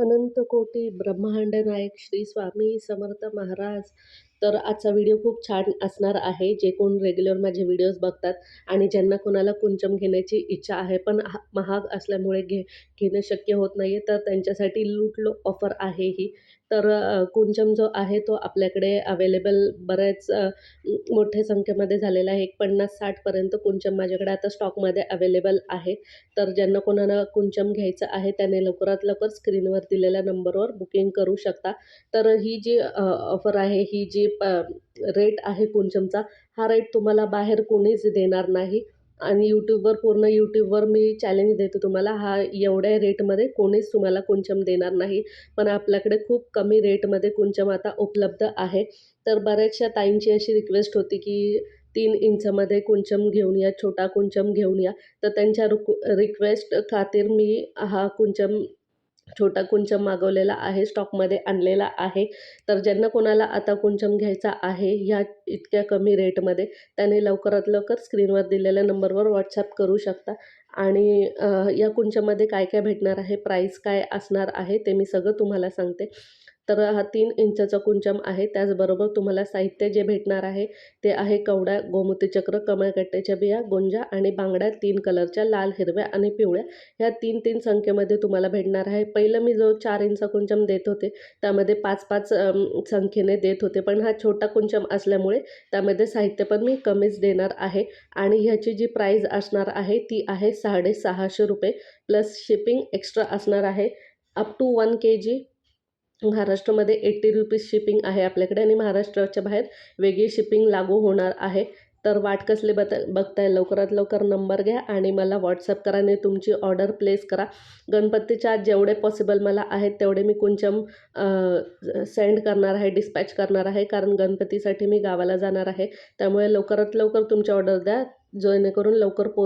अनंत कोटी ब्रह्मांड नायक श्री स्वामी समर्थ महाराज. तर आजचा व्हिडिओ खूप छान असणार आहे. जे कोण रेग्युलर माझे व्हिडिओज बघतात आणि ज्यांना कोणाला कुंचम घेण्याची इच्छा आहे पण हा महाग असल्यामुळे घे घेणं शक्य होत नाही आहे तर त्यांच्यासाठी लूटलो ऑफर आहे ही. तर कुंचम जो आहे तो आपल्याकडे अवेलेबल बऱ्याच मोठ्या संख्येमध्ये झालेला आहे. एक पन्नास साठपर्यंत कुंचम माझ्याकडे आता स्टॉकमध्ये अवेलेबल आहे. तर ज्यांना कोणाला कुंचम घ्यायचं आहे त्याने लवकरात लवकर स्क्रीनवर दिलेल्या नंबरवर बुकिंग करू शकता. तर ही जी ऑफर आहे ही जी रेट आहे कुंचमचा हा रेट तुम्हाला बाहेर कोणीच देणार नाही. आणि यूट्यूबवर पूर्ण यूट्यूबवर मी चॅलेंज देतो तुम्हाला हा एवढ्या रेटमध्ये कोणीच तुम्हाला कुंचम देणार नाही. पण आपल्याकडे खूप कमी रेटमध्ये कुंचम आता उपलब्ध आहे. तर बऱ्याचशा ताईंची अशी रिक्वेस्ट होती की तीन इंचमध्ये कुंचम घेऊन या छोटा कुंचम घेऊन या. तर त्यांच्या रुक रिक्वेस्ट खातीर मी हा कुंचम छोटा कुंचम मागवलेला आहे स्टॉकमध्ये आणलेला आहे. तर ज्यांना कोणाला आता कुंचम घ्यायचा आहे ह्या इतक्या कमी रेटमध्ये त्याने लवकरात लवकर स्क्रीनवर दिलेल्या नंबरवर व्हॉट्सॲप करू शकता. आणि या कुंचमध्ये काय काय भेटणार आहे प्राईस काय असणार आहे ते मी सगळं तुम्हाला सांगते. तर हा तीन इंचाचा कुंचम आहे. त्याचबरोबर तुम्हाला साहित्य जे भेटणार आहे ते आहे कवडा गोमतीचक्र कमळकट्ट्याच्या बिया गोंजा आणि बांगड्या तीन कलरच्या लाल हिरव्या आणि पिवळ्या. ह्या तीन तीन संख्येमध्ये तुम्हाला भेटणार आहे. पहिलं मी जो चार इंचा कुंचम देत होते त्यामध्ये पाच पाच संख्येने देत होते. पण हा छोटा कुंचम असल्यामुळे त्यामध्ये साहित्य पण मी कमीच देणार आहे. आणि ह्याची जी प्राईज असणार आहे ती आहे साडेसहाशे रुपये. प्लस शिपिंग एक्स्ट्रा असणार आहे. Up to one K G. महाराष्ट्रामध्ये एट्टी रुपीज शिपिंग आहे आपल्याकडे आणि महाराष्ट्राच्या बाहेर वेगळी शिपिंग लागू होणार आहे. तर वाट कसले बत बघताय लवकरात लवकर नंबर घ्या आणि मला व्हॉट्सअप करा आणि तुमची ऑर्डर प्लेस करा. गणपतीच्या आत जेवढे पॉसिबल मला आहेत तेवढे मी कुंचम सेंड करणार आहे डिस्पॅच करणार आहे. कारण गणपतीसाठी मी गावाला जाणार आहे. त्यामुळे लवकरात लवकर तुमची ऑर्डर द्या. जेणेकरून लवकर पो